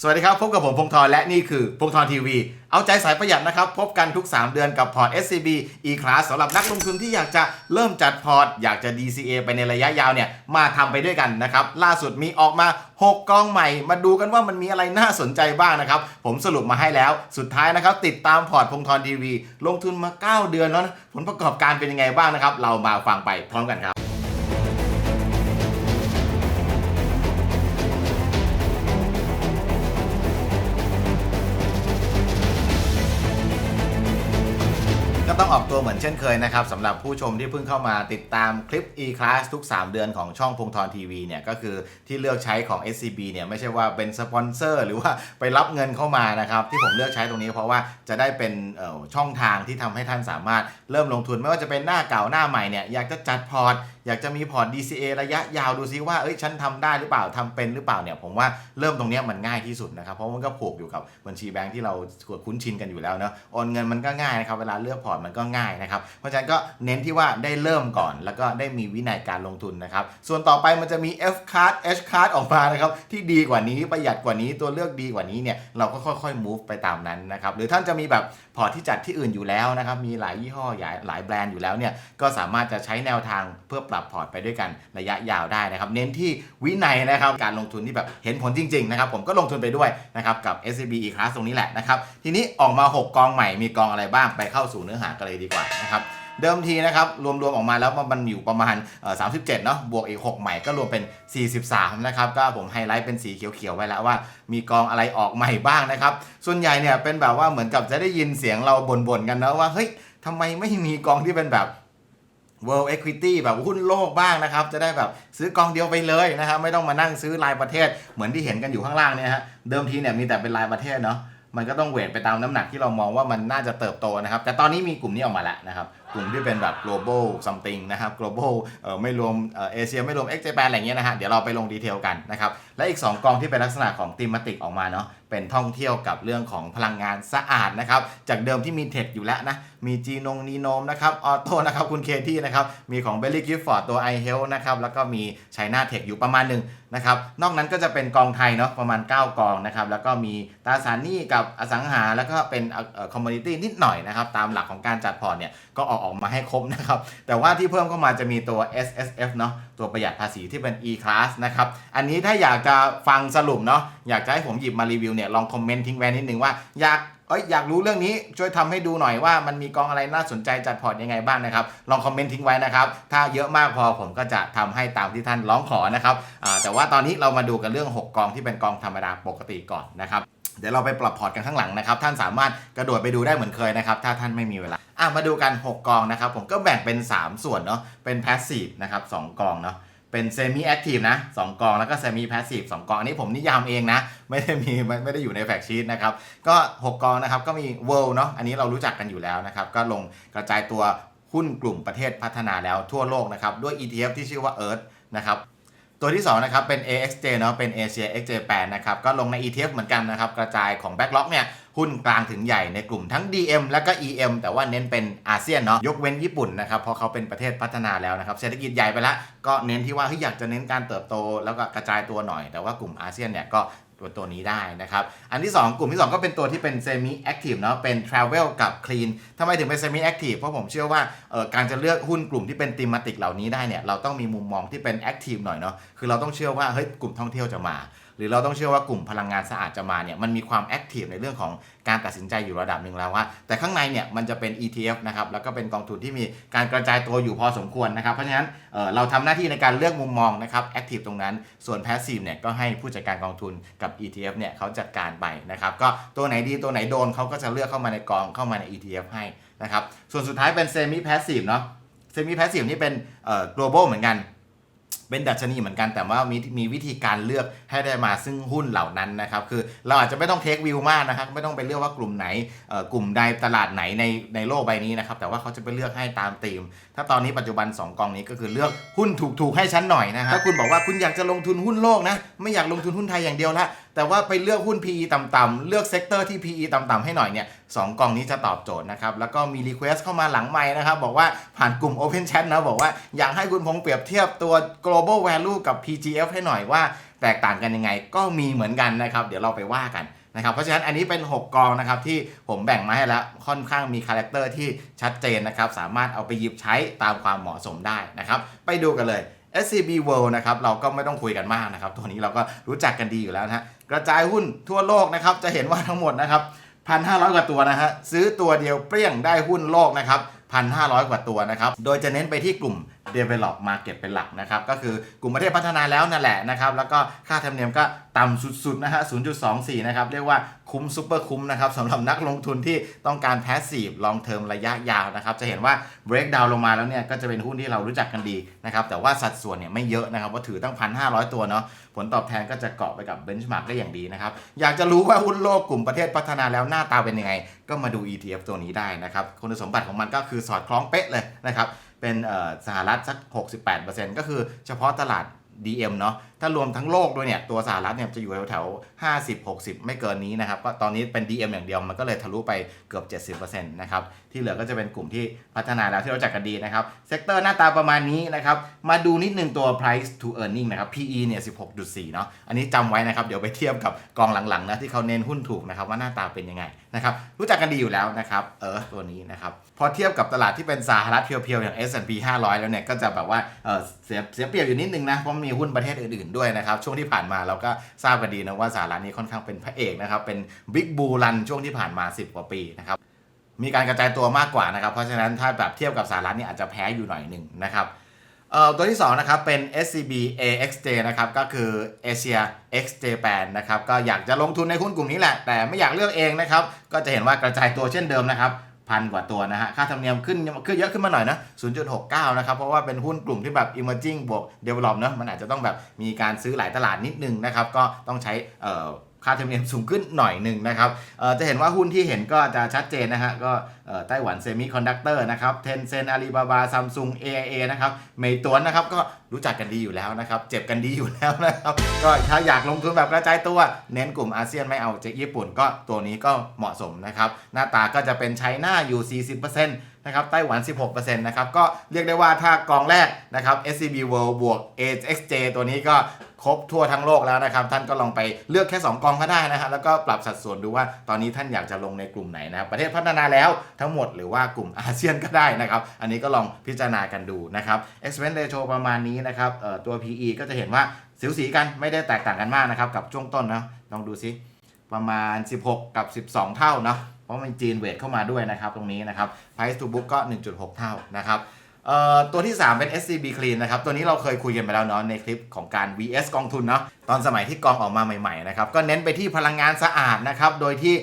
สวัสดีครับ พบกับผมพงธรและนี่คือพงธรทีวี เอาใจสายประหยัดนะครับ พบกันทุก 3 เดือนกับพอร์ต SCB E-Class สำหรับนักลงทุนที่อยากจะเริ่มจัดพอร์ต อยากจะ DCA ไปในระยะยาวเนี่ย มาทำไปด้วยกันนะครับ ล่าสุดมีออกมา 6กองใหม่ มาดูกันว่ามันมีอะไรน่าสนใจบ้างนะครับ ผมสรุปมาให้แล้วสุดท้ายนะครับ ติดตามพอร์ตพงธรทีวีลงทุนมา 9 เดือนแล้วนะผลประกอบการเป็นยังไงบ้างนะครับเรามาฟังไปพร้อมกันครับ ช่นเคยนะครับสำหรับผู้ชมที่เพิ่งเข้ามาติดตามคลิป e-class ทุก 3 เดือนของช่องพงทรทีวีเนี่ยก็คือที่เลือกใช้ของ SCB เนี่ยไม่ใช่ว่าเป็นสปอนเซอร์หรือว่าไปรับเงินเข้ามานะครับที่ผมเลือกใช้ตรงนี้เพราะว่าจะได้เป็นช่องทางที่ทำให้ท่านสามารถเริ่มลงทุนไม่ว่าจะเป็นหน้าเก่าหน้าใหม่เนี่ยอยากจะจัดพอร์ต อยากจะมีพอร์ต DCA ระยะยาวดูซิว่าเอ้ยฉันทำได้หรือเปล่าทำเป็นหรือเปล่าเนี่ยผมว่าเริ่มตรงนี้มันง่ายที่สุดนะครับเพราะมันก็ผูกอยู่กับบัญชีแบงค์ที่เราคุ้นชินกันอยู่แล้วเนอะโอนเงินมันก็ง่ายนะครับเวลาเลือกพอร์ตมันก็ง่ายนะครับเพราะฉะนั้นก็เน้นที่ว่าได้เริ่มก่อน แล้วก็ได้มีวินัยการลงทุนนะครับส่วนต่อไปมันจะมี F card H card ออกมานะครับที่ดีกว่านี้ประหยัดกว่านี้ตัวเลือกดีกว่านี้เนี่ยเราก็ค่อยๆ move ไปตามนั้นนะครับหรือท่านจะมีแบบพอร์ตที่จัดที่อื่นอยู่แล้วนะครับมีหลายยี่ห้อหลายหลายแบรนด์อยู่แล้วเนี่ยก็สามารถจะใช้แนวทางเพื่อปรับพอร์ตไปด้วยกันระยะยาวได้นะครับเน้นที่วินัยนะครับการลงทุนที่แบบเห็นผลจริงๆนะครับผมก็ลงทุนไปด้วยนะครับกับ SCB E-Class ตรงนี้แหละนะครับทีนี้ออกมา 6 กองใหม่มีกองอะไรบ้างไปเข้าสู่เนื้อหากันเลยดีกว่านะครับเดิมทีนะครับรวมๆออกมาแล้วมันอยู่ประมาณ 37 เนาะบวกอีก 6 ใหม่ก็รวมเป็น 43 นะครับก็ผมไฮไลท์เป็นสีเขียวๆไว้แล้วว่า มีกองอะไรออกใหม่บ้างนะครับ ส่วนใหญ่เนี่ยเป็นแบบว่าเหมือนกับจะได้ยินเสียงเราบ่นๆกันนะว่าเฮ้ยทำไมไม่มีกองที่เป็นแบบ World Equity แบบหุ้นโลกบ้างนะครับ จะได้แบบซื้อกองเดียวไปเลยนะครับ ไม่ต้องมานั่งซื้อรายประเทศเหมือนที่เห็นกันอยู่ข้างล่างเนี่ยฮะเดิมทีเนี่ยมีแต่เป็นรายประเทศเนาะมันก็ต้องเวทไปตามน้ำหนักที่เรามองว่ามันน่าจะเติบโตนะครับ แต่ตอนนี้มีกลุ่มนี้ออกมาแล้วนะครับ กลุ่มที่เป็นแบบ global something นะครับ global เออไม่รวมเอเชียไม่รวม x japan อะไรเงี้ยนะฮะเดี๋ยวเราไปลงดีเทลกันนะครับ และอีก 2 กองที่เป็นลักษณะของธีมติกออกมาเนาะเป็นท่องเที่ยวกับเรื่องของพลังงานสะอาดนะครับ จากเดิมที่มีเทคอยู่แล้วนะ มีจีนงนีโนมนะครับออโต้นะครับคุณเคที่นะครับ มีของเบลลี่กิฟฟอร์ดตัว i h e a l t h นะครับ แล้วก็มีไชน่าเทคอยู่ประมาณหนึ่งนะครับ นอกนั้นก็จะเป็นกองไทยเนาะประมาณ 9 กองนะครับ แล้วก็มีตราสารหนี้กับอสังหา แล้วก็เป็นคอมมูนิตี้นิดหน่อยนะครับ ตามหลักของการจัดพอร์ตเนี่ยก็ออกออกมาให้ครบนะครับ แต่ว่าที่เพิ่มเข้ามาจะมีตัว S S F เนาะตัวประหยัดภาษีที่เป็น E Class นะครับ อันนี้ถ้าอยากจะฟังสรุปเนาะอยากจะให้ผมหยิบมารีวิวเนี่ยลองคอมเมนต์ทิ้งไว้นิดนึงว่าอยากเอ้ยอยากรู้เรื่องนี้ช่วยทำให้ดูหน่อยว่ามันมีกองอะไรน่าสนใจจัดพอร์ตยังไงบ้างนะครับ ลองคอมเมนต์ทิ้งไว้นะครับ ถ้าเยอะมากพอผมก็จะทำให้ตามที่ท่านร้องขอนะครับแต่ว่าตอนนี้เรามาดูกันเรื่อง 6 กองที่เป็นกองธรรมดาปกติก่อนนะครับ เดี๋ยวเราไปปรับพอร์ตกันข้างหลังนะครับ ท่านสามารถกระโดดไปดูได้เหมือนเคยนะครับ ถ้าท่านไม่มีเวลาอะมาดูกัน 6 กองนะครับ ผมก็แบ่งเป็น 3 ส่วนเนาะเป็น passive นะครับ2กองเนาะเป็น semi active นะ2กองแล้วก็ semi passive 2กอง อันนี้ผมนิยามเองนะ ไม่ได้มีไม่ไม่ได้อยู่ในแฟกชีตนะครับ ก็ 6 กองนะครับก็มี world เนาะอันนี้เรารู้จักกันอยู่แล้วนะครับ ก็ลงกระจายตัวหุ้นกลุ่มประเทศพัฒนาแล้วทั่วโลกนะครับด้วย ETF ที่ชื่อว่า Earth นะครับ ตัวที่2นะครับเป็น AXJ เนาะเป็น Asia XJ 8 นะครับก็ลงใน ETF เหมือนกันนะครับกระจายของ Backlog เนี่ยหุ้นกลางถึงใหญ่ในกลุ่มทั้ง DM และก็ EM แต่ว่าเน้นเป็นอาเซียนเนาะยกเว้นญี่ปุ่นนะครับเพราะเขาเป็นประเทศพัฒนาแล้วนะครับเศรษฐกิจใหญ่ไปแล้วก็เน้นที่ว่าเฮ้ยอยากจะเน้นการเติบโต แล้วก็กระจายตัวหน่อย แต่ว่ากลุ่มอาเซียนเนี่ยก็ ตัวตัวนี้ได้นะครับ อันที่ 2 กลุ่มที่ 2 ก็เป็นตัวที่เป็น semi active เนาะเป็น travel กับ clean ทำไมถึงเป็น semi active เพราะผมเชื่อว่าเอ่อการจะเลือกหุ้นกลุ่มที่เป็นตีมติกเหล่านี้ได้เนี่ยเราต้องมีมุมมองที่เป็น active หน่อยเนาะคือเราต้องเชื่อว่าเฮ้ยกลุ่มท่องเที่ยวจะมา หรือเราต้องเชื่อว่ากลุ่มพลังงานสะอาดจะมาเนี่ยมันมีความ active ในเรื่องของการตัดสินใจอยู่ระดับหนึ่งแล้วว่า แต่ข้างในเนี่ยมันจะเป็น ETF นะครับแล้วก็เป็นกองทุนที่มีการกระจายตัวอยู่พอสมควรนะครับเพราะฉะนั้นเเราทำหน้าที่ในการเลือกมุมมองนะครับ active ตรงนั้นส่วน passive เนี่ยก็ให้ผู้จัดการกองทุนกับ ETF เนี่ยเขาจัดการไปนะครับก็ตัวไหนดีตัวไหนโดนเขาก็จะเลือกเข้ามาในกองเข้ามาใน ETF ให้นะครับส่วนสุดท้ายเป็น semi passive เนาะ semi passive นี่เป็น global เหมือนกัน เป็นดัชนีเหมือนกันแต่ว่ามีมีวิธีการเลือกให้ได้มาซึ่งหุ้นเหล่านั้นนะครับคือเราอาจจะไม่ต้องเทควิวมากนะครับไม่ต้องไปเลือกว่ากลุ่มไหนกลุ่มใดตลาดไหนในในโลกใบนี้นะครับแต่ว่าเขาจะไปเลือกให้ตามธีม ถ้าตอนนี้ปัจจุบัน 2 กองนี้ก็คือเลือกหุ้นถูกๆให้ชั้นหน่อยนะครับถ้าคุณบอกว่าคุณอยากจะลงทุนหุ้นโลกนะไม่อยากลงทุนหุ้นไทยอย่างเดียวละแต่ว่าไปเลือกหุ้น PE ต่ำๆ เลือกเซกเตอร์ที่ PE ต่ำๆให้หน่อยเนี่ยสองกองนี้จะตอบโจทย์นะครับ แล้วก็มี Request เข้ามาหลังไม้นะครับ บอกว่าผ่านกลุ่ม Open Chat นะ บอกว่าอยากให้คุณพงษ์เปรียบเทียบตัว global value กับ PGF ให้หน่อยว่าแตกต่างกันยังไงก็มีเหมือนกันนะครับ เดี๋ยวเราไปว่ากันนะครับ เพราะฉะนั้นอันนี้เป็น 6 กองนะครับที่ผมแบ่งมาให้แล้วค่อนข้างมีคาแรคเตอร์ที่ชัดเจนนะครับ สามารถเอาไปหยิบใช้ตามความเหมาะสมได้นะครับ ไปดูกันเลย SCB World นะครับเราก็ไม่ต้องคุยกันมากนะครับ ตัวนี้เราก็รู้จักกันดีอยู่แล้วนะฮะกระจายหุ้นทั่วโลกนะครับจะเห็นว่าทั้งหมดนะครับ1,500 กว่าตัวนะฮะซื้อตัวเดียวเปรี้ยงได้หุ้นโลกนะครับ 1,500 กว่าตัวนะครับ โดยจะเน้นไปที่กลุ่ม develop market เป็นหลักนะครับ ก็คือกลุ่มประเทศพัฒนาแล้วนั่นแหละนะครับ แล้วก็ค่าธรรมเนียมก็ต่ำสุดๆนะฮะ 0.24 นะครับ เรียกว่าคุ้มซุปเปอร์คุ้มนะครับสำหรับนักลงทุนที่ต้องการ passive long term ระยะยาวนะครับ จะเห็นว่า break down ลงมาแล้วเนี่ย ก็จะเป็นหุ้นที่เรารู้จักกันดีนะครับ แต่ว่าสัดส่วนเนี่ยไม่เยอะนะครับว่าะถือตั้ง 1,500 ตัวเนาะ ผลตอบแทนก็จะเกาะไปกับ benchmark ได้อย่างดีนะครับ อยากจะรู้ว่าหุ้นโลกกลุ่มประเทศพัฒนาแล้วหน้าตาเป็นยังไง ก็มาดู ETF ตัวนี้ได้นะครับ คุณสมบัติของมันก็คือสอดคล้องเป๊ะเลยนะครับ เป็นสหรัฐสัก 68%ก็คือเฉพาะตลาด DM เนาะ ถ้ารวมทั้งโลกด้วยเนี่ยตัวสหรัฐเนี่ยจะอยู่แถวๆ50 60ไม่เกินนี้นะครับก็ตอนนี้เป็น DM อย่างเดียวมันก็เลยทะลุไปเกือบ 70%นะครับที่เหลือก็จะเป็นกลุ่มที่พัฒนาแล้วที่เราจักกันดีนะครับเซกเตอร์หน้าตาประมาณนี้นะครับมาดูนิดนึงตัว price to earning นะครับ PE เนี่ย16.4 เนาะอันนี้จำไว้นะครับเดี๋ยวไปเทียบกับกองหลังๆนะที่เขาเน้นหุ้นถูกนะครับว่าหน้าตาเป็นยังไงนะครับรู้จักกันดีอยู่แล้วนะครับเออตัวนี้นะครับพอเทียบกับตลาดที่เป็นสหรัฐเพียวๆอย่าง S&P 500 แล้วเนี่ยก็จะแบบว่าเออเสียเสียเปรียบอยู่นิดนึงนะเพราะมีหุ้นประเทศอื่นๆด้วยนะครับ ช่วงที่ผ่านมาเราก็ทราบกันดีนะว่าสหรัฐนี้ค่อนข้างเป็นพระเอกนะครับ เป็นบิ๊กบูรันช่วงที่ผ่านมา 10 กว่าปีนะครับมีการกระจายตัวมากกว่านะครับ เพราะฉะนั้นถ้าแบบเทียบกับสหรัฐนี่อาจจะแพ้อยู่หน่อยหนึ่งนะครับตัวที่2นะครับเป็น SCB AXJ นะครับก็คือ Asia X Japan นะครับก็อยากจะลงทุนในหุ้นกลุ่มนี้แหละ แต่ไม่อยากเลือกเองนะครับ ก็จะเห็นว่ากระจายตัวเช่นเดิมนะครับ พันกว่าตัวนะฮะ ค่าธรรมเนียมขึ้นขึ้นเยอะขึ้นมาหน่อยนะ 0.69 นะครับ เพราะว่าเป็นหุ้นกลุ่มที่แบบ emerging บวก develop เนอะมันอาจจะต้องแบบมีการซื้อหลายตลาดนิดนึงนะครับ ก็ต้องใช้ ค่าธรรมเนียมสูงขึ้นหน่อยหนึ่งนะครับจะเห็นว่าหุ้นที่เห็นก็จะชัดเจนนะฮะก็ไต้หวันเซมิคอนดักเตอร์นะครับเทนเซนอาลีบาบาซัมซุง AIA นะครับเมย์ตวนนะครับก็รู้จักกันดีอยู่แล้วนะครับ เจ็บกันดีอยู่แล้วนะครับ ก็ถ้าอยากลงทุนแบบกระจายตัว เน้นกลุ่มอาเซียนไม่เอาเจากญี่ปุ่นก็ตัวนี้ก็เหมาะสมนะครับ หน้าตาก็จะเป็นไชน่าอยู่ 40%นะครับไต้หวัน 16%นะครับ ก็เรียกได้ว่าถ้ากองแรกนะครับ SCB World บวก AXJ ตัวนี้ก็ ครบทั่วทั้งโลกแล้วนะครับ ท่านก็ลองไปเลือกแค่ 2 กองก็ได้นะฮะแล้วก็ปรับสัดส่วนดูว่าตอนนี้ท่านอยากจะลงในกลุ่มไหนนะครับประเทศพัฒนาแล้วทั้งหมดหรือว่ากลุ่มอาเซียนก็ได้นะครับ อันนี้ก็ลองพิจารณากันดูนะครับ expense ratio ประมาณนี้นะครับตัว PE ก็จะเห็นว่าสิวสีกันไม่ได้แตกต่างกันมากนะครับกับช่วงต้นนะลองดูซิประมาณ 16 กับ 12 เท่าเนาะเพราะมันจีนเวทเข้ามาด้วยนะครับตรงนี้นะครับ price to book ก็ 1.6 เท่านะครับ ตัวที่ 3 เป็น SCB Clean นะครับ ตัวนี้เราเคยคุยกันไปแล้วเนาะในคลิปของการ VS กองทุนเนาะตอนสมัยที่กองออกมาใหม่ๆนะครับก็เน้นไปที่พลังงานสะอาดนะครับโดยที่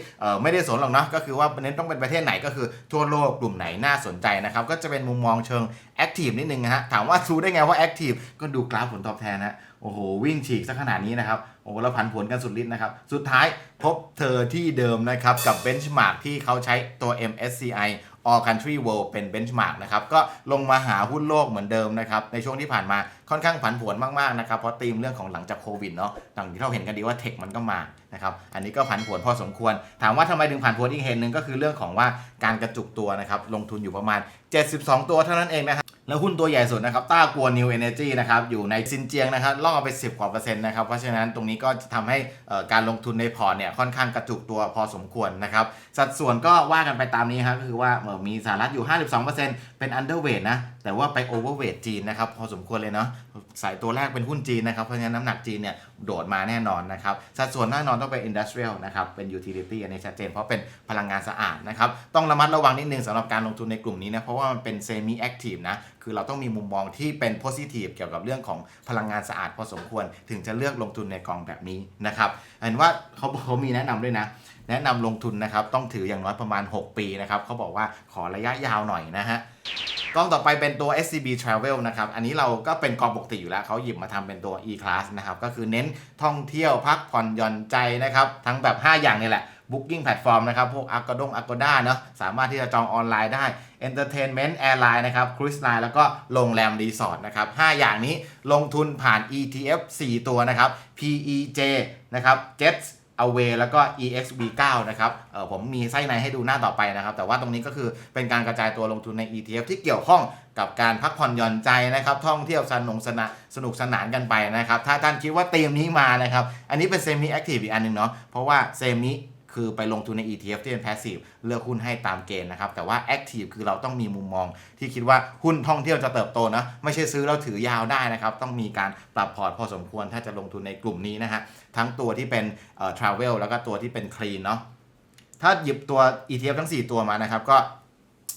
ไม่ได้สนหรอกเนาะก็คือว่าเน้นต้องเป็นประเทศไหนก็คือทั่วโลกกลุ่มไหนน่าสนใจนะครับก็จะเป็นมุมมองเชิง Active นิดนึงนะฮะถามว่ารู้ได้ไงว่า Active ก็ดูกราฟผลตอบแทนนะโอ้โห วิ่งฉีกซะขนาดนี้นะครับโอ้โหแล้วผันผวนกันสุดฤทธิ์นะครับ สุดท้ายพบเธอที่เดิมนะครับ กับเบนช์มาร์กที่เขาใช้ตัว MSCI All Country World เป็นเบนช์มาร์กนะครับ ก็ลงมาหาหุ้นโลกเหมือนเดิมนะครับ ในช่วงที่ผ่านมาค่อนข้างผันผวนมากๆนะครับ เพราะธีมเรื่องของหลังจากโควิดเนาะหลังที่เราเห็นกันดีว่าเทคมันก็มานะครับ อันนี้ก็ผันผวนพอสมควร ถามว่าทำไมถึงผันผวนอีกเหตุหนึ่งก็คือเรื่องของว่าการกระจุกตัวนะครับ ลงทุนอยู่ประมาณ 72 ตัวเท่านั้นเองนะครับ แล้วหุ้นตัวใหญ่สุดนะครับต้ากวนิวเอเนจีนะครับอยู่ในซินเจียงนะครับล่อไป 10 กว่าเปอร์เซ็นต์นะครับเพราะฉะนั้นตรงนี้ก็จะทำให้การลงทุนในพอร์ตเนี่ยค่อนข้างกระจุกตัวพอสมควรนะครับสัดส่วนก็ว่ากันไปตามนี้ครับก็คือว่ามีสหรัฐอยู่ 52%เป็นอันเดอร์เวทนะแต่ว่าไปโอเวอร์เวทจีนนะครับพอสมควรเลยเนาะ สายตัวแรกเป็นหุ้นจีนนะครับ เพราะฉะนั้นน้ำหนักจีนเนี่ยโดดมาแน่นอนนะครับ สัดส่วนแน่นอนต้องเป็น industrial นะครับ เป็น utility อันนี้ชัดเจนเพราะเป็นพลังงานสะอาดนะครับ ต้องระมัดระวังนิดนึงสำหรับการลงทุนในกลุ่มนี้นะ เพราะว่ามันเป็น semi active นะ คือเราต้องมีมุมมองที่เป็น positive เกี่ยวกับเรื่องของพลังงานสะอาดพอสมควร ถึงจะเลือกลงทุนในกองแบบนี้นะครับ เห็นว่าเขาเขามีแนะนำด้วยนะแนะนำลงทุนนะครับต้องถืออย่างน้อยประมาณ 6 ปีนะครับเขาบอกว่าขอระยะยาวหน่อยนะฮะ กองต่อไปเป็นตัว SCB Travel นะครับ อันนี้เราก็เป็นกองปกติอยู่แล้ว เขาหยิบมาทำเป็นตัว E-Class นะครับ ก็คือเน้นท่องเที่ยวพักผ่อนหย่อนใจนะครับ ทั้งแบบ 5 อย่างนี่แหละ Booking Platform นะครับ พวก Agoda Agoda เนอะสามารถที่จะจองออนไลน์ได้ Entertainment Airline นะครับ Cruise Line แล้วก็โรงแรมรีสอร์ทนะครับ 5 อย่างนี้ลงทุนผ่าน ETF 4 ตัวนะครับ PEJ นะครับ Jets a w a y แล้วก็ EXV9 นะครับเออผมมีไส้ในให้ดูหน้าต่อไปนะครับ แต่ว่าตรงนี้ก็คือเป็นการกระจายตัวลงทุนใน ETF ที่เกี่ยวข้องกับการพักผ่อนหย่อนใจนะครับ ท่องเที่ยวสนุกสนานสนุกสนานกันไปนะครับ ถ้าท่านคิดว่าธีมนี้มานะครับ อันนี้เป็นเซมิแอคทีฟอีกอันหนึ่งเนาะเพราะว่าเซมิ คือไปลงทุนใน ETF ที่เป็น Passive เลือกหุ้นให้ตามเกณฑ์นะครับ แต่ว่า Active คือเราต้องมีมุมมองที่คิดว่าหุ้นท่องเที่ยวจะเติบโตนะไม่ใช่ซื้อแล้วถือยาวได้นะครับ ต้องมีการปรับพอร์ตพอสมควรถ้าจะลงทุนในกลุ่มนี้นะฮะทั้งตัวที่เป็นเอ่อ Travel แล้วก็ตัวที่เป็น Clean เนาะถ้าหยิบตัว ETF ทั้ง 4 ตัวมานะครับก็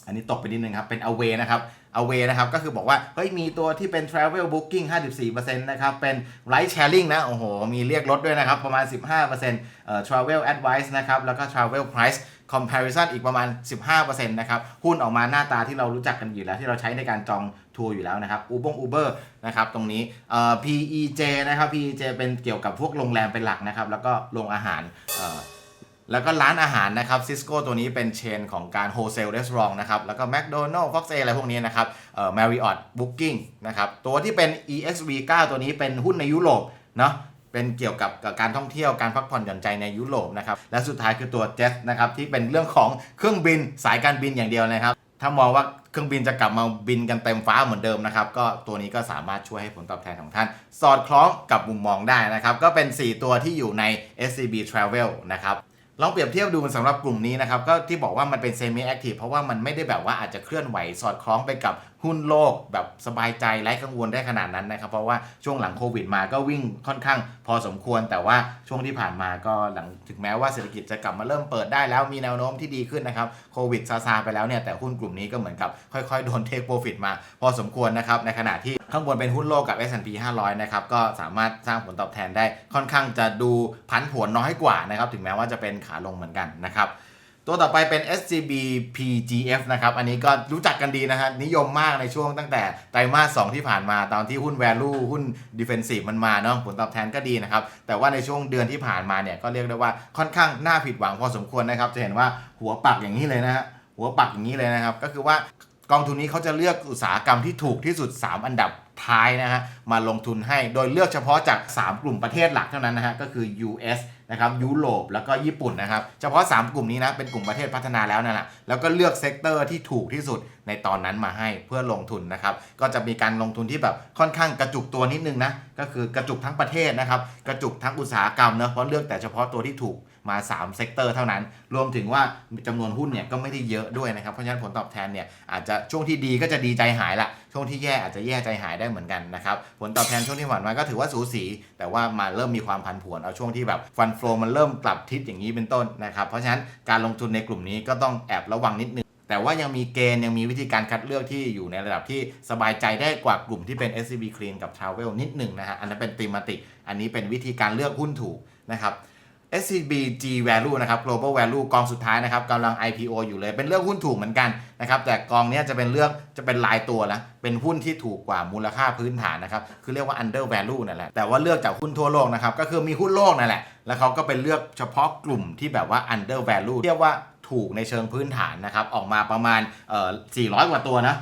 อันนี้ตกไปนิดนึงครับ เป็น Away นะครับ Away นะครับก็คือบอกว่าเฮ้ยมีตัวที่เป็น Travel Booking 54%นะครับเป็น Ride Sharing นะโอ้โหมีเรียกลดด้วยนะครับประมาณ 15%เอ่อ Travel Advice นะครับแล้วก็ Travel Price Comparison อีกประมาณ 15%นะครับหุ้นออกมาหน้าตาที่เรารู้จักกันอยู่แล้ว ที่เราใช้ในการจองทัวร์อยู่แล้วนะครับ Uber Uber นะครับตรงนี้เอ่อ PEJ นะครับ PEJ เป็นเกี่ยวกับพวกโรงแรมเป็นหลักนะครับแล้วก็โรงอาหารเอ่อ แล้วก็ร้านอาหารนะครับซิสโก้ตัวนี้เป็นเชนของการโฮเซลเรส a อ r นะครับแล้วก็ McDonald Fox A อกเซอะไรพวกนี้นะครับเอ่อ Marriott Booking นะครับตัวที่เป็น EXV9 ตัวนี้เป็นหุ้นในยุโรปเนาะเป็นเกี่ยวกับการท่องเที่ยวการพักผ่อนหย่อนใจในยุโรปนะครับและสุดท้ายคือตัว Jet นะครับที่เป็นเรื่องของเครื่องบินสายการบินอย่างเดียวนะครับถ้ามองว่าเครื่องบินจะกลับมาบินกันเต็มฟ้าเหมือนเดิมนะครับ ก็ตัวนี้ก็สามารถช่วยให้ผลตอบแทนของท่าน สอดคล้องกับมุมมองได้นะครับ ก็เป็น 4 ตัวที่อยู่ใน SCB Travel นะครับ ลองเปรียบเทียบดูสำหรับกลุ่มนี้นะครับ ก็ที่บอกว่ามันเป็นเซมิแอคทีฟเพราะว่ามันไม่ได้แบบว่าอาจจะเคลื่อนไหวสอดคล้องไปกับหุ้นโลกแบบสบายใจไร้กังวลได้ขนาดนั้นนะครับ เพราะว่าช่วงหลังโควิดมาก็วิ่งค่อนข้างพอสมควร แต่ว่าช่วงที่ผ่านมาก็หลังถึงแม้ว่าเศรษฐกิจจะกลับมาเริ่มเปิดได้แล้วมีแนวโน้มที่ดีขึ้นนะครับโควิดซาซาไปแล้วเนี่ยแต่หุ้นกลุ่มนี้ก็เหมือนกับค่อยๆโดนเทคโปรฟิตมาพอสมควรนะครับในขณะที่ข้างบนเป็นหุ้นโลกกับ S&P 500 นะครับ ก็สามารถสร้างผลตอบแทนได้ค่อนข้างจะดูผันผวนน้อยกว่านะครับ ถึงแม้ว่าจะเป็นขาลงเหมือนกันนะครับ ตัวต่อไปเป็น SCB PGF นะครับ อันนี้ก็รู้จักกันดีนะฮะ นิยมมากในช่วงตั้งแต่ไตรมาส 2 ที่ผ่านมาตอนที่หุ้น value หุ้น defensive มันมาเนาะผลตอบแทนก็ดีนะครับ แต่ว่าในช่วงเดือนที่ผ่านมาเนี่ย ก็เรียกได้ว่าค่อนข้างน่าผิดหวังพอสมควรนะครับ จะเห็นว่าหัวปักอย่างนี้เลยนะฮะหัวปักอย่างนี้เลยนะครับก็คือว่ากองทุนนี้เขาจะเลือกอุตสาหกรรมที่ถูกที่สุด 3 อันดับ ท้ายนะฮะมาลงทุนให้โดยเลือกเฉพาะจาก 3 กลุ่มประเทศหลักเท่านั้นนะฮะก็คือ US นะครับยุโรปแล้วก็ญี่ปุ่นนะครับเฉพาะ 3 กลุ่มนี้นะเป็นกลุ่มประเทศพัฒนาแล้วนั่นแหละแล้วก็เลือกเซกเตอร์ที่ถูกที่สุดในตอนนั้นมาให้เพื่อลงทุนนะครับก็จะมีการลงทุนที่แบบค่อนข้างกระจุกตัวนิดนึงนะก็คือกระจุกทั้งประเทศนะครับกระจุกทั้งอุตสาหกรรมเนะเพราะเลือกแต่เฉพาะตัวที่ถูก มา 3 เซกเตอร์เท่านั้น รวมถึงว่าจำนวนหุ้นเนี่ยก็ไม่ได้เยอะด้วยนะครับ เพราะฉะนั้นผลตอบแทนเนี่ยอาจจะช่วงที่ดีก็จะดีใจหายละช่วงที่แย่อาจจะแย่ใจหายได้เหมือนกันนะครับ ผลตอบแทนช่วงที่ผ่านมาก็ถือว่าสูสี แต่ว่ามาเริ่มมีความผันผวนเอาช่วงที่แบบฟันโฟลมันเริ่มกลับทิศอย่างนี้เป็นต้นนะครับ เพราะฉะนั้นการลงทุนในกลุ่มนี้ก็ต้องแอบระวังนิดนึงแต่ว่ายังมีเกณฑ์ยังมีวิธีการคัดเลือกที่อยู่ในระดับที่สบายใจได้กว่ากลุ่มที่เป็น SCB Clean กับ Travel นิดหนึ่งนะฮะอันนั้นเป็นตีมติกอันนี้เป็นวิธีการเลือกหุ้นถูกนะครับ SCB G Value นะครับ Global Value กองสุดท้ายนะครับกำลัง IPO อยู่เลย เป็นเลือกหุ้นถูกเหมือนกันนะครับแต่กองนี้จะเป็นเลือกจะเป็นรายตัวนะเป็นหุ้นที่ถูกกว่ามูลค่าพื้นฐานนะครับคือเรียกว่า under value นั่นแหละแต่ว่าเลือกจากหุ้นทั่วโลกนะครับก็คือมีหุ้นโลกนั่นแหละแล้วเขาก็เป็นเลือกเฉพาะกลุ่มที่แบบว่า under value เรียกว่าถูกในเชิงพื้นฐานนะครับออกมาประมาณเอ่อ400 กว่าตัวนะ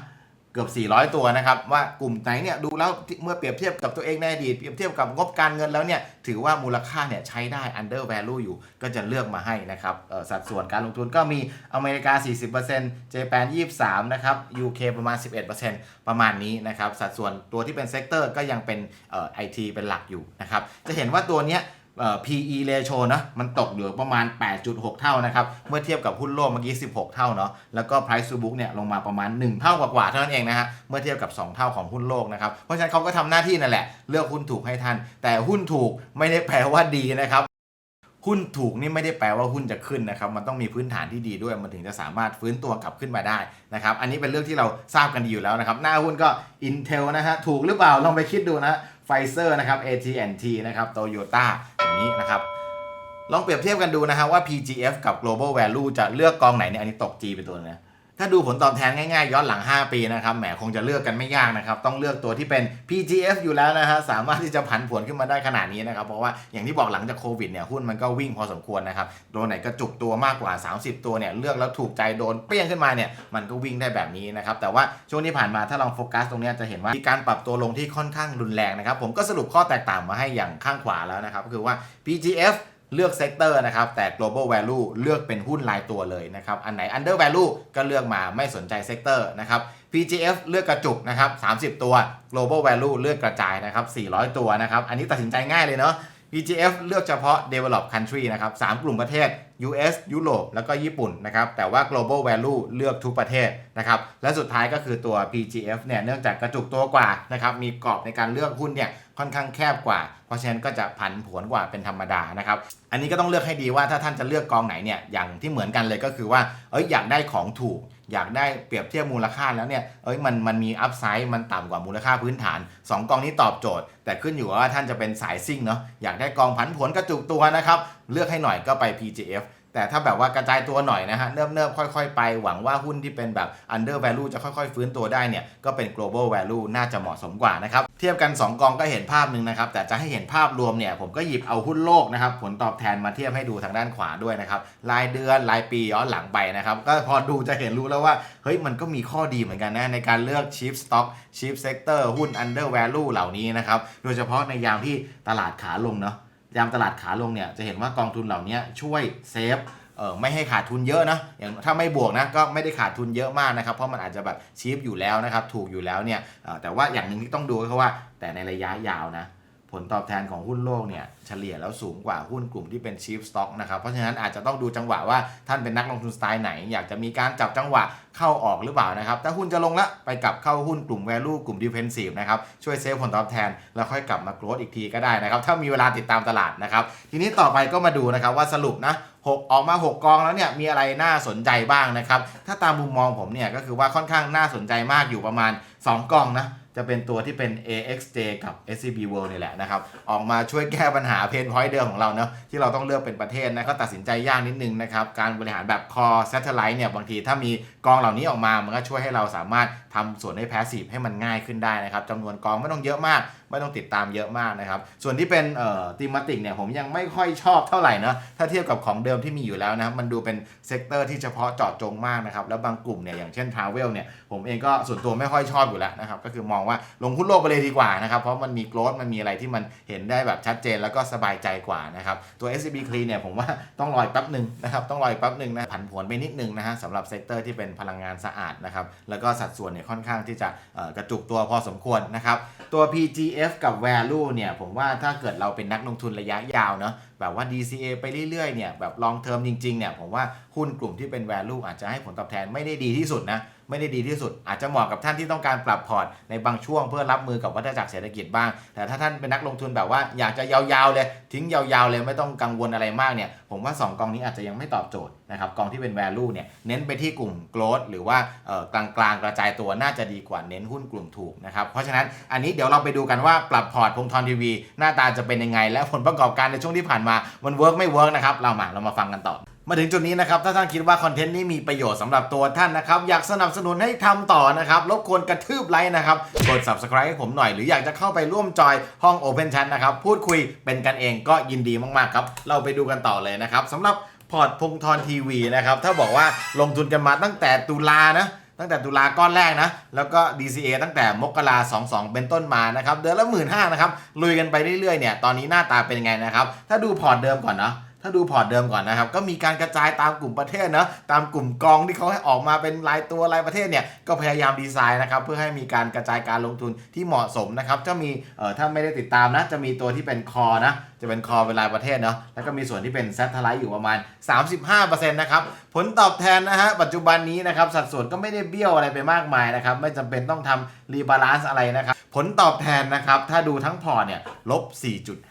เกือบ 400 ตัวนะครับว่ากลุ่มไหนเนี่ยดูแล้วเมื่อเปรียบเทียบกับตัวเองในอดีตเปรียบเทียบกับงบการเงินแล้วเนี่ยถือว่ามูลค่าเนี่ยใช้ได้ under value อยู่ก็จะเลือกมาให้นะครับสัดส่วนการลงทุนก็มีอเมริกา 40%เจแปน 23 นะครับ UK ประมาณ 11%ประมาณนี้นะครับสัดส่วนตัวที่เป็นเซกเตอร์ก็ยังเป็นเอ่อ IT เป็นหลักอยู่นะครับจะเห็นว่าตัวเนี้ย PE ratio นะมันตกเหลือประมาณ 8.6 เท่านะครับ เมื่อเทียบกับหุ้นโลกเมื่อกี้ 16 เท่าเนาะแล้วก็ price to book เนี่ยลงมาประมาณ 1 เท่ากว่าๆเท่านั้นเองนะฮะเมื่อเทียบกับ 2 เท่าของหุ้นโลกนะครับ เพราะฉะนั้นเขาก็ทำหน้าที่นั่นแหละ เลือกหุ้นถูกให้ท่านแต่หุ้นถูกไม่ได้แปลว่าดีนะครับหุ้นถูกนี่ไม่ได้แปลว่าหุ้นจะขึ้นนะครับ มันต้องมีพื้นฐานที่ดีด้วย มันถึงจะสามารถฟื้นตัวกลับขึ้นมาได้นะครับ อันนี้เป็นเรื่องที่เราทราบกันดีอยู่แล้วนะครับ หน้าหุ้นก็ Intel นะฮะ ถูกหรือเปล่า ลองไปคิดดูนะ ไฟเซอร์นะครับ AT&T นะครับโตโยต้าอย่างนี้นะครับ ลองเปรียบเทียบกันดูนะฮะว่า PGF กับ Global Value จะเลือกกองไหนเนี่ยอันนี้ตก G ไปตัวนึงนะ ถ้าดูผลตอบแทนง่ายๆ ย้อนหลัง 5 ปีนะครับ แหมคงจะเลือกกันไม่ยากนะครับ ต้องเลือกตัวที่เป็น PGF อยู่แล้วนะฮะ สามารถที่จะผันผวนขึ้นมาได้ขนาดนี้นะครับ เพราะว่าอย่างที่บอกหลังจากโควิดเนี่ย หุ้นมันก็วิ่งพอสมควรนะครับ ตัวไหนกระจุกตัวมากกว่า 30 ตัวเนี่ย เลือกแล้วถูกใจโดนเปรี้ยงขึ้นมาเนี่ย มันก็วิ่งได้แบบนี้นะครับ แต่ว่าช่วงที่ผ่านมาถ้าลองโฟกัสตรงนี้จะเห็นว่ามีการปรับตัวลงที่ค่อนข้างรุนแรงนะครับ ผมก็สรุปข้อแตกต่างมาให้อย่างข้างขวาแล้วนะครับก็คือว่า PGF เลือกเซกเตอร์นะครับ แต่ global value เลือกเป็นหุ้นรายตัวเลยนะครับ อันไหน under value ก็เลือกมาไม่สนใจเซกเตอร์นะครับ PGF เลือกกระจุกนะครับ 30 ตัว global value เลือกกระจายนะครับ 400 ตัวนะครับ อันนี้ตัดสินใจง่ายเลยเนาะ PGF เลือกเฉพาะ develop country นะครับ3กลุ่มประเทศ US ยุโรปแล้วก็ญี่ปุ่นนะครับแต่ว่า global value เลือกทุกประเทศนะครับและสุดท้ายก็คือตัว PGF เนี่ยเนื่องจากกระจุกตัวกว่านะครับมีกรอบในการเลือกหุ้นเนี่ยค่อนข้างแคบกว่า เพราะฉะนั้นก็จะผันผวนกว่าเป็นธรรมดานะครับอันนี้ก็ต้องเลือกให้ดีว่าถ้าท่านจะเลือกกองไหนเนี่ยอย่างที่เหมือนกันเลยก็คือว่าเอ้ยอยากได้ของถูก อยากได้เปรียบเทียบมูลค่าแล้วเนี่ยเอ้ยมันมันมีอัพไซด์มันต่ำกว่ามูลค่าพื้นฐาน 2 กองนี้ตอบโจทย์ แต่ขึ้นอยู่ว่าท่านจะเป็นสายซิ่งเนาะอยากได้กองผันผลกระจุกตัวนะครับเลือกให้หน่อยก็ไป PGF แต่ถ้าแบบว่ากระจายตัวหน่อยนะฮะ เนิบๆ ค่อยๆ ไป หวังว่าหุ้นที่เป็นแบบ under value จะค่อยๆ ฟื้นตัวได้เนี่ย ก็เป็น global value น่าจะเหมาะสมกว่านะครับ เทียบกัน 2 กองก็เห็นภาพหนึ่งนะครับ แต่จะให้เห็นภาพรวมเนี่ย ผมก็หยิบเอาหุ้นโลกนะครับ ผลตอบแทนมาเทียบให้ดูทางด้านขวาด้วยนะครับ รายเดือน รายปีย้อนหลังไปนะครับ ก็พอดูจะเห็นรู้แล้วว่า เฮ้ย มันก็มีข้อดีเหมือนกันนะในการเลือก cheap stock cheap sector หุ้น under value เหล่านี้นะครับ โดยเฉพาะในยามที่ตลาดขาลงเนาะ ยามตลาดขาลงเนี่ยจะเห็นว่ากองทุนเหล่านี้ช่วยเซฟเออไม่ให้ขาดทุนเยอะนะอย่างถ้าไม่บวกนะก็ไม่ได้ขาดทุนเยอะมากนะครับ เพราะมันอาจจะแบบชีพอยู่แล้วนะครับ ถูกอยู่แล้วเนี่ยแต่ว่าอย่างหนึ่งที่ต้องดูก็คือว่าแต่ในระยะยาวนะ ลตอบแทนของหุ้นโลกเนี่ยเฉลี่ยแล้วสูงกว่าหุ้นกลุ่มที่เป็นชีฟสต็อกนะครับ เพราะฉะนั้นอาจจะต้องดูจังหวะว่าท่านเป็นนักลงทุนสไตล์ไหน อยากจะมีการจับจังหวะเข้าออกหรือเปล่านะครับ ถ้าหุ้นจะลงละไปกลับเข้าหุ้นกลุ่ม value กลุ่ม defensive นะครับ ช่วยเซฟผลตอบแทน แล้วค่อยกลับมาโกรธอีกทีก็ได้นะครับ ถ้ามีเวลาติดตามตลาดนะครับ ทีนี้ต่อไปก็มาดูนะครับว่าสรุปนะ6ออกมา 6 กองแล้วเนี่ยมีอะไรน่าสนใจบ้างนะครับ ถ้าตามมุมมองผมเนี่ยก็คือว่าค่อนข้างน่าสนใจมากอยู่ประมาณ 2 กองนะ จะเป็นตัวที่เป็น AXJ กับ SCB World นี่แหละนะครับ ออกมาช่วยแก้ปัญหาเพนพอยต์เดิมของเราเนาะที่เราต้องเลือกเป็นประเทศนะก็ตัดสินใจยากนิดนึงนะครับ การบริหารแบบ core satellite เนี่ย บางทีถ้ามีกองเหล่านี้ออกมา มันก็ช่วยให้เราสามารถทำส่วนให้ passive ให้มันง่ายขึ้นได้นะครับจำนวนกองไม่ต้องเยอะมากไม่ต้องติดตามเยอะมากนะครับ ส่วนที่เป็นเอ่อทีมติกเนี่ยผมยังไม่ค่อยชอบเท่าไหร่นะถ้าเทียบกับของเดิมที่มีอยู่แล้วนะครับมันดูเป็นเซกเตอร์ที่เฉพาะเจาะจงมากนะครับแล้วบางกลุ่มเนี่ยอย่างเช่นทราเวลเนี่ยผมเองก็ส่วนตัวไม่ค่อยชอบอยู่แล้วนะครับก็คือมองว่าลงหุ้นโลกไปเลยดีกว่านะครับเพราะมันมีโกลดมันมีอะไรที่มันเห็นได้แบบชัดเจนแล้วก็สบายใจกว่านะครับตัว SCB Clean เนี่ยผมว่าต้องรออีกแป๊บหนึ่งนะครับต้องรออีกแป๊บหนึ่งนะผันผวนไปนิดนึงนะฮะสำหรับเซกเตอร์ที่เป็นพลังงานสะอาดนะครับแล้วก็สัดส่วนเนี่ยค่อนข้างที่จะกระจุกตัวพอสมควรนะครับตัว PGF กับ Value เนี่ย ผมว่าถ้าเกิดเราเป็นนักลงทุนระยะยาวเนาะแบบว่า DCA ไปเรื่อยๆเนี่ยแบบ long term จริงๆเนี่ยผมว่าหุ้นกลุ่มที่เป็น value อาจจะให้ผลตอบแทนไม่ได้ดีที่สุดนะ ไม่ได้ดีที่สุด อาจจะเหมาะกับท่านที่ต้องการปรับพอร์ตในบางช่วงเพื่อรับมือกับวัฏจักรเศรษฐกิจบ้าง แต่ถ้าท่านเป็นนักลงทุนแบบว่าอยากจะยาวๆเลย ทิ้งยาวๆเลยไม่ต้องกังวลอะไรมากเนี่ยผมว่า 2 กองนี้อาจจะยังไม่ตอบโจทย์นะครับกองที่เป็น value เนี่ยเน้นไปที่กลุ่ม growth หรือว่ากลางๆกระจายตัวน่าจะดีกว่าเน้นหุ้นกลุ่มถูกนะครับเพราะฉะนั้นอันนี้เดี๋ยวเราไปดูกันว่าปรับพอร์ตพงทรทีวีหน้าตาจะเป็นยังไง และผลประกอบการในช่วงที่ผ่านมามันเวิร์กไม่เวิร์กนะครับเรามาเรามาฟังกันต่อ มาถึงจุดนี้นะครับ ถ้าท่านคิดว่าคอนเทนต์นี้มีประโยชน์สำหรับตัวท่านนะครับ อยากสนับสนุนให้ทำต่อนะครับรบกวนกระทืบไลค์นะครับ กด subscribe ให้ผมหน่อย หรืออยากจะเข้าไปร่วมจอยห้อง Open Chat นะครับ พูดคุยเป็นกันเองก็ยินดีมากๆครับ เราไปดูกันต่อเลยนะครับสำหรับพอร์ตพงทรทีวีนะครับ ถ้าบอกว่าลงทุนกันมาตั้งแต่ตุลานะตั้งแต่ตุลาก้อนแรกนะ แล้วก็ DCA ตั้งแต่มกรา22 เป็นต้นมานะครับ เดือนละหมื่นห้านะครับ ลุยกันไปเรื่อยๆเนี่ย ตอนนี้หน้าตาเป็นไงนะครับ ถ้าดูพอร์ตเดิมก่อนเนาะ ถ้าดูพอร์ตเดิมก่อนนะครับ ก็มีการกระจายตามกลุ่มประเทศเนาะตามกลุ่มกองที่เขาให้ออกมาเป็นรายตัวรายประเทศเนี่ยก็พยายามดีไซน์นะครับเพื่อให้มีการกระจายการลงทุนที่เหมาะสมนะครับจะมีเอ่อถ้าไม่ได้ติดตามนะจะมีตัวที่เป็นคอนะ จะเป็นคอเป็นรายประเทศเนาะแล้วก็มีส่วนที่เป็นแซทไลท์อยู่ประมาณ 35%นะครับผลตอบแทนนะฮะปัจจุบันนี้นะครับสัดส่วนก็ไม่ได้เบี้ยวอะไรไปมากมายนะครับไม่จำเป็นต้องทำรีบาลานซ์อะไรนะครับผลตอบแทนนะครับถ้าดูทั้งพอร์ตเนี่ยลบ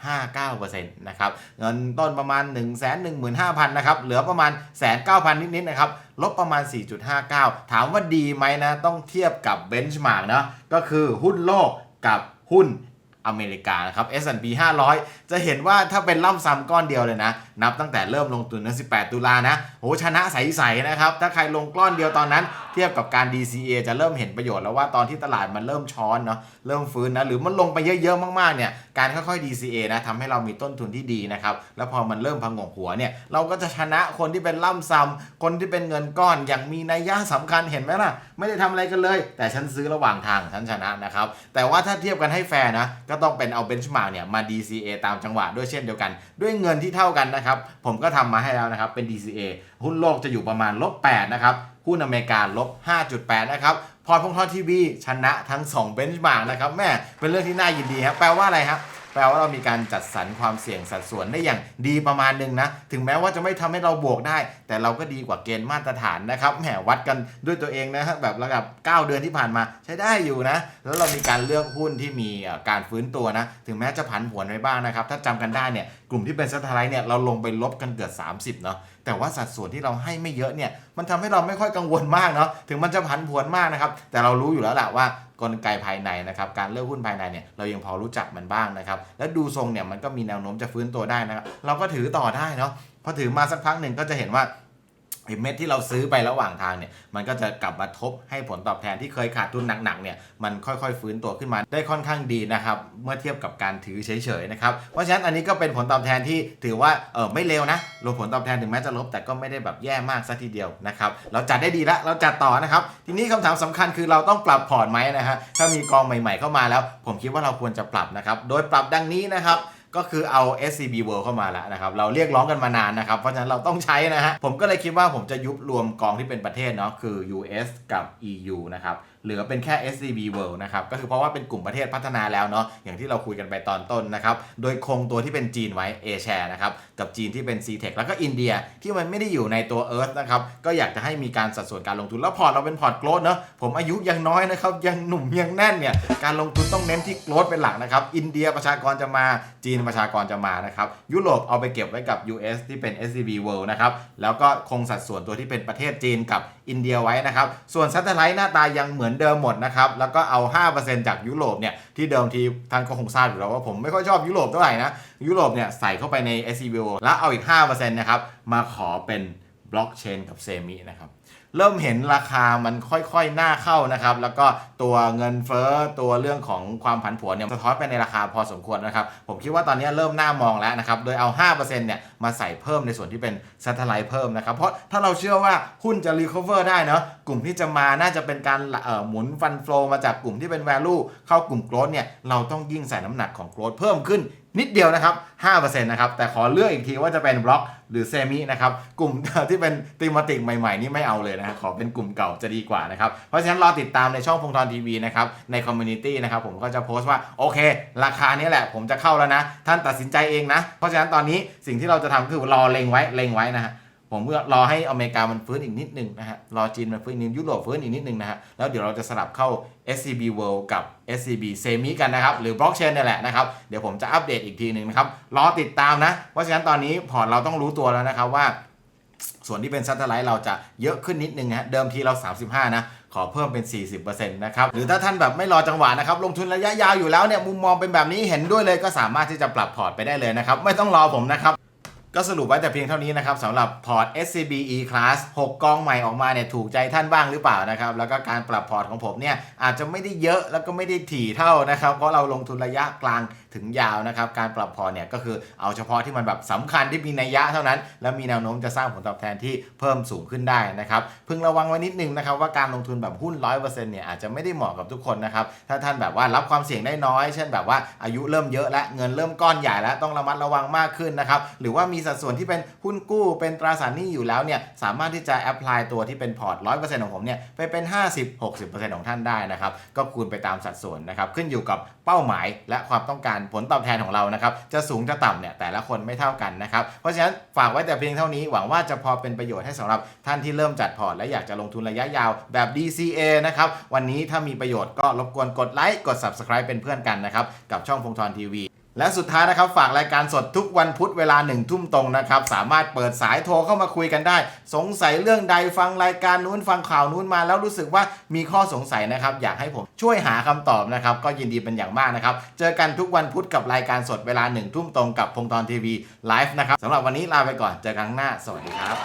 4.59%นะครับเงินต้นประมาณ 1 1 5 0 0 0นะครับเหลือประมาณ 1,900 นิดๆนะครับลบประมาณ 4.59 ถามว่าดีไหมนะต้องเทียบกับเบนช์มาร์กเนาะก็คือหุ้นโลกกับหุ้น อเมริกานะครับ S&P 500 จะเห็นว่าถ้าเป็นล่ำซ้ำก้อนเดียวเลยนะ นับตั้งแต่เริ่มลงทุนนั้น18 ตุลานะโหชนะใสๆนะครับ ถ้าใครลงก้อนเดียวตอนนั้น เทียบกับการ DCA จะเริ่มเห็นประโยชน์แล้วว่าตอนที่ตลาดมันเริ่มช้อนเนาะเริ่มฟื้นนะหรือมันลงไปเยอะๆมากๆเนี่ยการค่อยๆ DCA นะทำให้เรามีต้นทุนที่ดีนะครับแล้วพอมันเริ่มพังงกหัวเนี่ยเราก็จะชนะคนที่เป็นล่ำซ้ำคนที่เป็นเงินก้อนอย่างมีนัยยะสำคัญเห็นไหมล่ะ ไม่ได้ทำอะไรกันเลย แต่ฉันซื้อระหว่างทางฉันชนะนะครับแต่ว่าถ้าเทียบกันให้แฟร์นะก็ต้องเป็นเอาเบนช์มาร์กเนี่ยมา DCA ตามจังหวะด้วยเช่นเดียวกัน ด้วยเงินที่เท่ากันนะครับผมก็ทำมาให้แล้วนะครับเป็น DCA หุ้นโลกจะอยู่ประมาณลบ8นะครับ หุ้นอเมริกาลบ 5.8 นะครับ พอร์ตพงทอทีวีชนะทั้ง 2 เบนช์มาร์กนะครับแม่เป็นเรื่องที่น่ายินดีครับแปลว่าอะไรครับ แปลว่าเรามีการจัดสรรความเสี่ยงสัดส่วนได้อย่างดีประมาณหนึ่งนะ ถึงแม้ว่าจะไม่ทำให้เราบวกได้ แต่เราก็ดีกว่าเกณฑ์มาตรฐานนะครับ แหมวัดกันด้วยตัวเองนะฮะแบบระดับ 9 เดือนที่ผ่านมาใช้ได้อยู่นะ แล้วเรามีการเลือกหุ้นที่มีการฟื้นตัวนะ ถึงแม้จะผันผวนไปบ้างนะครับ ถ้าจำกันได้เนี่ย กลุ่มที่เป็นซัตไลท์เนี่ย เราลงไปลบกันเกือบ30 เนาะ แต่ว่าสัดส่วนที่เราให้ไม่เยอะเนี่ย มันทำให้เราไม่ค่อยกังวลมากเนาะ ถึงมันจะผันผวนมากนะครับ แต่เรารู้อยู่แล้วแหละว่า กลไกภายในนะครับการเลือกหุ้นภายในเนี่ยเรายังพอรู้จักมันบ้างนะครับและดูทรงเนี่ยมันก็มีแนวโน้มจะฟื้นตัวได้นะครับเราก็ถือต่อได้เนาะพอถือมาสักพักหนึ่งก็จะเห็นว่า ไอ้เม็ดที่เราซื้อไประหว่างทางเนี่ยมันก็จะกลับมาทบให้ผลตอบแทนที่เคยขาดทุนหนักๆเนี่ยมันค่อยๆฟื้นตัวขึ้นมาได้ค่อนข้างดีนะครับเมื่อเทียบกับการถือเฉยๆนะครับเพราะฉะนั้นอันนี้ก็เป็นผลตอบแทนที่ถือว่าเออไม่เลวนะลงผลตอบแทนถึงแม้จะลบแต่ก็ไม่ได้แบบแย่มากซะทีเดียวนะครับเราจัดได้ดีแล้วเราจัดต่อนะครับทีนี้คำถามสำคัญคือเราต้องปรับพอร์ตไหมนะฮะถ้ามีกองใหม่ ๆ เข้ามาแล้ว ผมคิดว่าเราควรจะปรับนะครับโดยปรับดังนี้นะครับ ก็คือเอา SCB World เข้ามาแล้วนะครับ เราเรียกร้องกันมานานนะครับ เพราะฉะนั้นเราต้องใช้นะฮะ ผมก็เลยคิดว่าผมจะยุบรวมกองที่เป็นประเทศเนาะ คือ US กับ EU นะครับ เหลือเป็นแค่ SCB World นะครับ ก็คือเพราะว่าเป็นกลุ่มประเทศพัฒนาแล้วเนาะ อย่างที่เราคุยกันไปตอนต้นนะครับ โดยคงตัวที่เป็นจีนไว้ A share นะครับ กับจีนที่เป็น c t e c แล้วก็อินเดียที่มันไม่ได้อยู่ในตัว Earth นะครับ ก็อยากจะให้มีการสัดส่วนการลงทุน แล้วพอร์ตเราเป็นพอร์ตโกลดเนาะ ผมอายุยังน้อยนะครับ ยังหนุ่มยังแน่นเนี่ย การลงทุนต้องเน้นที่โกลดเป็นหลักนะครับ อินเดียประชากรจะมา จีนประชากรจะมานะครับ ยุโรปเอาไปเก็บไว้กับ US ที่เป็น SCB World นะครับ แล้วก็คงสัดส่วนตัวที่เป็นประเทศจีนกับ อินเดียไว้นะครับ ส่วนซัตเทอร์ไลท์หน้าตายังเหมือนเดิมหมดนะครับ แล้วก็เอา 5%จากยุโรปเนี่ย ที่เดิมทีท่านก็คงทราบอยู่แล้วว่าผมไม่ค่อยชอบยุโรปเท่าไหร่นะ ยุโรปเนี่ยใส่เข้าไปใน s c b o แล้วเอาอีก 5%นะครับ มาขอเป็นบล็อกเชนกับเซมินะครับ เริ่มเห็นราคามันค่อยๆหน่าเข้านะครับ แล้วก็ตัวเงินเฟ้อตัวเรื่องของความผันผวนเนี่ยสะท้อนไปในราคาพอสมควรนะครับ ผมคิดว่าตอนนี้เริ่มหน่ามองแล้วนะครับ โดยเอา 5%เนี่ยมาใส่เพิ่มในส่วนที่เป็น satellite เพิ่มนะครับ เพราะถ้าเราเชื่อว่าหุ้นจะ recover ได้เนาะกลุ่มที่จะมาน่าจะเป็นการเอ่อหมุนฟันโฟลมาจากกลุ่มที่เป็น value เข้ากลุ่ม growth เนี่ยเราต้องยิ่งใส่น้ำหนักของ growth เพิ่มขึ้น นิดเดียวนะครับ5%นะครับ แต่ขอเลือกอีกทีว่าจะเป็นบล็อกหรือเซมินะครับ กลุ่มที่เป็นตีมติกใหม่ๆ นี่ไม่เอาเลยนะ ขอเป็นกลุ่มเก่าจะดีกว่านะครับ เพราะฉะนั้นรอติดตามในช่องพงทรทีวีนะครับ ในคอมมูนิตี้นะครับ ผมก็จะโพสต์ว่า โอเค ราคานี้แหละ ผมจะเข้าแล้วนะ ท่านตัดสินใจเองนะ เพราะฉะนั้นตอนนี้สิ่งที่เราจะทำคือรอเล็งไว้เล็งไว้นะฮะ ผมเพื่อรอให้อเมริกามันฟื้นอีกนิดนึงนะฮะ รอจีนมันฟื้นอีกนิดยุโรปฟื้นอีกนิดนึงนะฮะ แล้วเดี๋ยวเราจะสลับเข้า SCB World กับ SCB Semi กันนะครับ หรือ Blockchain นี่แหละนะครับ เดี๋ยวผมจะอัปเดตอีกทีหนึ่งนะครับ รอติดตามนะ เพราะฉะนั้นตอนนี้พอร์ตเราต้องรู้ตัวแล้วนะครับว่า ส่วนที่เป็นซัตเทอร์ไลท์เราจะเยอะขึ้นนิดนึงฮะ เดิมทีเรา 35 นะขอเพิ่มเป็น 40%นะครับ หรือถ้าท่านแบบไม่รอจังหวะนะครับ ลงทุนระยะยาวอยู่แล้วเนี่ย มุมมองเป็นแบบนี้เห็นด้วยเลยก็สามารถที่จะปรับพอร์ตไปได้เลยนะครับ ไม่ต้องรอผมนะครับ ก็สรุปไว้แต่เพียงเท่านี้นะครับสำหรับพอร์ต SCB E Class 6กองใหม่ออกมาเนี่ยถูกใจท่านบ้างหรือเปล่านะครับ แล้วก็การปรับพอร์ตของผมเนี่ยอาจจะไม่ได้เยอะแล้วก็ไม่ได้ถี่เท่านะครับ เพราะเราลงทุนระยะกลาง ถึงยาวนะครับการปรับพอเนี่ยก็คือเอาเฉพาะที่มันแบบสำคัญที่มีนัยยะเท่านั้น แล้วมีแนวโน้มจะสร้างผลตอบแทนที่เพิ่มสูงขึ้นได้นะครับพึงระวังไว้นิดนึงนะครับว่าการลงทุนแบบหุ้น 100%เนี่ยอาจจะไม่ได้เหมาะกับทุกคนนะครับถ้าท่านแบบว่ารับความเสี่ยงได้น้อย เช่นแบบว่าอายุเริ่มเยอะและเงินเริ่มก้อนใหญ่แล้วต้องระมัดระวังมากขึ้นนะครับหรือว่ามีสัดส่วนที่เป็นหุ้นกู้เป็นตราสารหนี้อยู่แล้วเนี่ยสามารถที่จะแอพพลายตัวที่เป็นพอร์ต 100%ของผมเนี่ยไปเป็น 50-60%ของท่านได้นะครับก็คูณไปตามสัดส่วนนะครับขึ้นอยู่กับเป้าหมายและความต้องการผลตอบแทนของเรานะครับจะสูงจะต่ำเนี่ยแต่ละคนไม่เท่ากันนะครับเพราะฉะนั้นฝากไว้แต่เพียงเท่านี้หวังว่าจะพอเป็นประโยชน์ให้สำหรับท่านที่เริ่มจัดพอร์ตและอยากจะลงทุนระยะยาวแบบ DCA นะครับวันนี้ถ้ามีประโยชน์ก็รบกวนกดไลค์กด Subscribe เป็นเพื่อนกันนะครับกับช่องพงทรทีวี และสุดท้ายนะครับฝากรายการสดทุกวันพุธเวลาหนึ่งทุ่มตรงนะครับ สามารถเปิดสายโทรเข้ามาคุยกันได้ สงสัยเรื่องใดฟังรายการนู้นฟังข่าวนู้นมา แล้วรู้สึกว่ามีข้อสงสัยนะครับ อยากให้ผมช่วยหาคำตอบนะครับ ก็ยินดีเป็นอย่างมากนะครับ เจอกันทุกวันพุธกับรายการสดเวลาหนึ่งทุ่มตรงกับพงธรทีวีไลฟ์นะครับสำหรับวันนี้ลาไปก่อนเจอกันข้างหน้า สวัสดีครับ